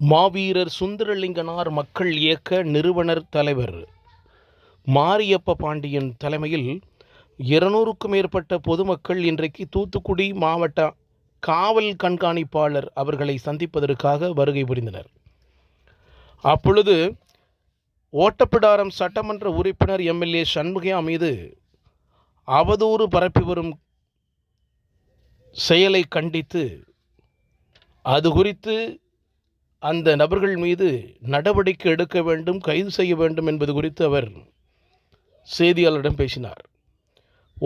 மாவீரர் சுந்தரலிங்கனார் மக்கள் இயக்க நிறுவனர் தலைவர் மாரியப்ப பாண்டியன் தலைமையில் இருநூறுக்கும் மேற்பட்ட பொதுமக்கள் இன்றைக்கு தூத்துக்குடி மாவட்ட காவல் கண்காணிப்பாளர் அவர்களை சந்திப்பதற்காக வருகை புரிந்தனர். அப்பொழுது ஓட்டப்பிடாரம் சட்டமன்ற உறுப்பினர் எம்எல்ஏ சண்முகையா மீது அவதூறு பரப்பி வரும் செயலை கண்டித்து அது குறித்து அந்த நபர்கள் மீது நடவடிக்கை எடுக்க வேண்டும் கைது செய்ய வேண்டும் என்பது குறித்து அவர் செய்தியாளரிடம் பேசினார்.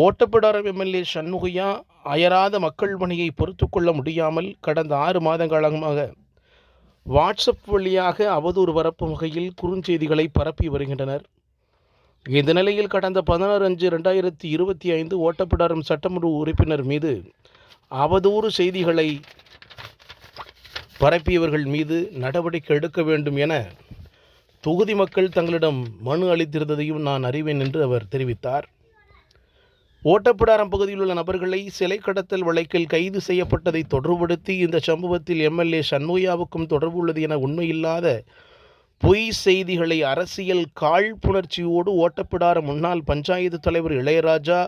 ஓட்டப்பிடாரம் எம்எல்ஏ சண்முகையா அயராத மக்கள் பணியை பொறுத்து கொள்ள முடியாமல் கடந்த ஆறு மாதங்காலமாக வாட்ஸ்அப் வழியாக அவதூறு பரப்பும் வகையில் குறுஞ்செய்திகளை பரப்பி வருகின்றனர். இந்த நிலையில் கடந்த பதினாறு அஞ்சு ரெண்டாயிரத்தி இருபத்தி ஐந்து ஓட்டப்பிடாரம் சட்டமன்ற உறுப்பினர் மீது அவதூறு செய்திகளை பரப்பியவர்கள் மீது நடவடிக்கை எடுக்க வேண்டும் என தொகுதி மக்கள் தங்களிடம் மனு அளித்திருந்ததையும் நான் அறிவேன் என்று அவர் தெரிவித்தார். ஓட்டப்பிடாரம் பகுதியில் உள்ள நபர்களை சிலை கடத்தல் வழக்கில் கைது செய்யப்பட்டதை தொடர்புபடுத்தி இந்த சம்பவத்தில் எம்எல்ஏ சண்முகையாவுக்கும் தொடர்பு உள்ளது என உண்மையில்லாத பொய் செய்திகளை அரசியல் காழ்ப்புணர்ச்சியோடு ஓட்டப்பிடாரம் முன்னாள் பஞ்சாயத்து தலைவர் இளையராஜா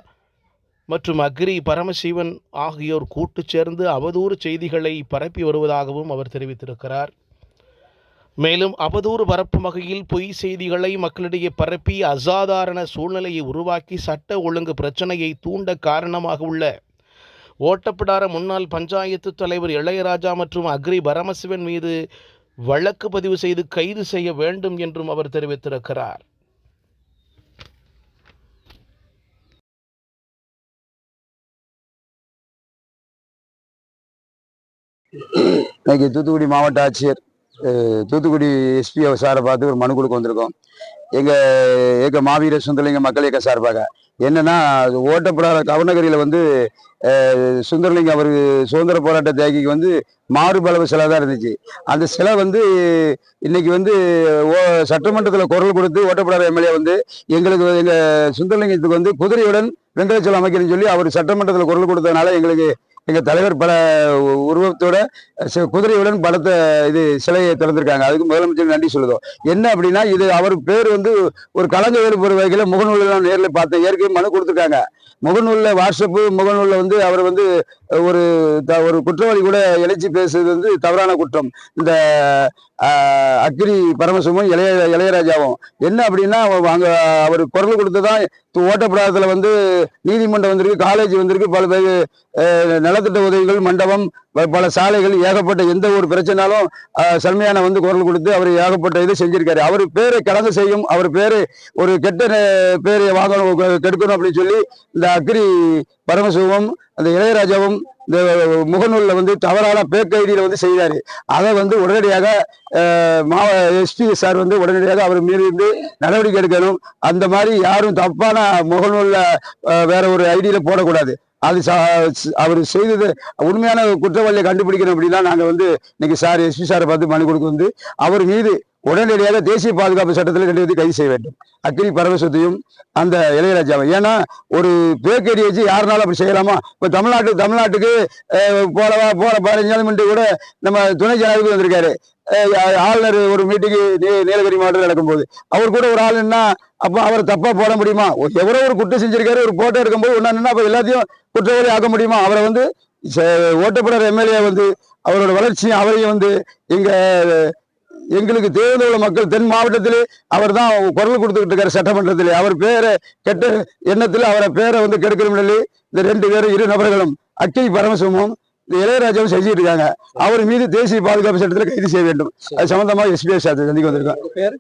மற்றும் அக்ரி பரமசிவன் ஆகியோர் கூட்டு சேர்ந்து அவதூறு செய்திகளை பரப்பி வருவதாகவும் அவர் தெரிவித்திருக்கிறார். மேலும் அவதூறு பரப்பும் வகையில் பொய் செய்திகளை மக்களிடையே பரப்பி அசாதாரண சூழ்நிலையை உருவாக்கி சட்ட ஒழுங்கு பிரச்சனையை தூண்ட காரணமாக உள்ள ஓட்டப்பிடார முன்னாள் பஞ்சாயத்து தலைவர் இளையராஜா மற்றும் அக்ரி பரமசிவன் மீது வழக்கு பதிவு செய்து கைது செய்ய வேண்டும் என்றும் அவர் தெரிவித்திருக்கிறார். இன்னைக்கு தூத்துக்குடி மாவட்ட ஆட்சியர் தூத்துக்குடி எஸ்பி சாரை பார்த்து ஒரு மனு கொடுக்க வந்திருக்கோம். எங்கள் ஏக மாவீர சுந்தரலிங்க மக்கள் இயக்க சார்பாக. என்னன்னா அது ஓட்டப்படாத கவனகரியில் வந்து சுந்தரலிங்கம் சுந்தரலிங்க அவர் சுதந்திர போராட்ட தியாகிக்கு வந்து மாறுபளவு சிலை தான் இருந்துச்சு. அந்த சிலை வந்து இன்னைக்கு வந்து ஓ சட்டமன்றத்தில் குரல் கொடுத்து ஓட்டப்படாத எம்எல்ஏ வந்து எங்களுக்கு எங்கள் சுந்தரலிங்கத்துக்கு வந்து குதிரையுடன் வெங்கடாச்சலம் அமைக்கிறேன்னு சொல்லி அவர் சட்டமன்றத்தில் குரல் கொடுத்ததுனால எங்களுக்கு எங்கள் தலைவர் பல உ- உருவத்தோட ச- குதிரையுடன் படத்தை இது சிலையை திறந்திருக்காங்க. அதுக்கு முதலமைச்சர் நன்றி சொல்லுதோம் என்ன அப்படின்னா இது அவர் பேர் வந்து ஒரு கலங்க வேறுபொரு வகையில் முகநூலில் நான் நேரில் பார்த்தேன் ஏற்கனவே மனு கொடுத்துருக்காங்க. முகநூலில் வாட்ஸ்அப்பு முகநூலில் வந்து அவர் வந்து ஒரு த ஒரு குற்றவாளி கூட எழுச்சி பேசுறது வந்து தவறான குற்றம். இந்த அக்ரி பரமசிவமும் இளைய இளையராஜாவும். என்ன அப்படின்னா அங்கே அங்க அவர் குரல் கொடுத்ததான் ஓட்டப்படாதத்தில் வந்து நீதிமன்றம் வந்திருக்கு காலேஜ் வந்திருக்கு பல பேர் நலத்திட்ட உதவிகள் மண்டபம் ப- பல சாலைகள் ஏகப்பட்ட எந்த ஒரு பிரச்சனாலும் செல்மையான வந்து குரல் கொடுத்து அவர் ஏகப்பட்ட இது செஞ்சிருக்காரு. அவர் பேரை கடந்து செய்யும் அவர் பேரு ஒரு கெட்ட பேரை வாங்கணும் கெடுக்கணும் அப்படின்னு சொல்லி இந்த அக்ரி பரமசிவம் அந்த இளையராஜாவும் இந்த முகநூலில் வந்து தவறான பேக் ஐடியில் வந்து செய்தார். அதை வந்து உடனடியாக மாவ எஸ்பி சார் வந்து உடனடியாக அவர் மீது வந்து நடவடிக்கை எடுக்கணும். அந்த மாதிரி யாரும் தப்பான முகநூலில் வேற ஒரு ஐடியில் போடக்கூடாது. அது அவர் செய்தது உண்மையான குற்றவாளியை கண்டுபிடிக்கணும் அப்படின்னா நாங்கள் வந்து இன்னைக்கு சார் எஸ்பி சாரை பார்த்து மனு கொடுக்க வந்து அவர் மீது உடனடியாக தேசிய பாதுகாப்பு சட்டத்தில் ரெண்டு பேர்த்தையும் கைது செய்ய வேண்டும். அக்னி பரமசத்தையும் அந்த இளையராஜாவை ஏன்னா ஒரு பேக்கடி வச்சு யாருனாலும் அப்படி செய்யலாமா? இப்போ தமிழ்நாட்டு தமிழ்நாட்டுக்கு போலவா போல பதினஞ்சு கூட நம்ம துணை ஜனாதிபதி வந்திருக்காரு. ஆளுநர் ஒரு மீட்டிங்கு நீலகிரி மாவட்டம் நடக்கும்போது. அவர் கூட ஒரு ஆள் என்ன அப்போ அவர் தப்பாக போட முடியுமா? எவரோ ஒரு குற்றம் செஞ்சிருக்காரு ஒரு போட்டோ இருக்கும்போது ஒன்றா நின்னா அப்போ எல்லாத்தையும் குற்றவாளி ஆக்க முடியுமா? அவரை வந்து ச- எம்எல்ஏ வந்து அவரோட வளர்ச்சியும் அவரையும் வந்து இங்கே எங்களுக்கு தேவையான உள்ள மக்கள். தென் மாவட்டத்திலே அவர் தான் குரல் கொடுத்துக்கிட்டு இருக்காரு சட்டமன்றத்திலே. அவர் பேரை கெட்ட எண்ணத்தில் அவரை பேரை வந்து கெடுக்கணும் சொல்லி இந்த ரெண்டு பேரும் இரு நபர்களும் அக்கை பரமசிவமும் இந்த இளையராஜாவும் செஞ்சுட்டு இருக்காங்க. அவர் மீது தேசிய பாதுகாப்பு சட்டத்தில் கைது செய்ய வேண்டும். அது சம்பந்தமாக எஸ்பிஎஸ் சந்திக்க வந்திருக்கோம்.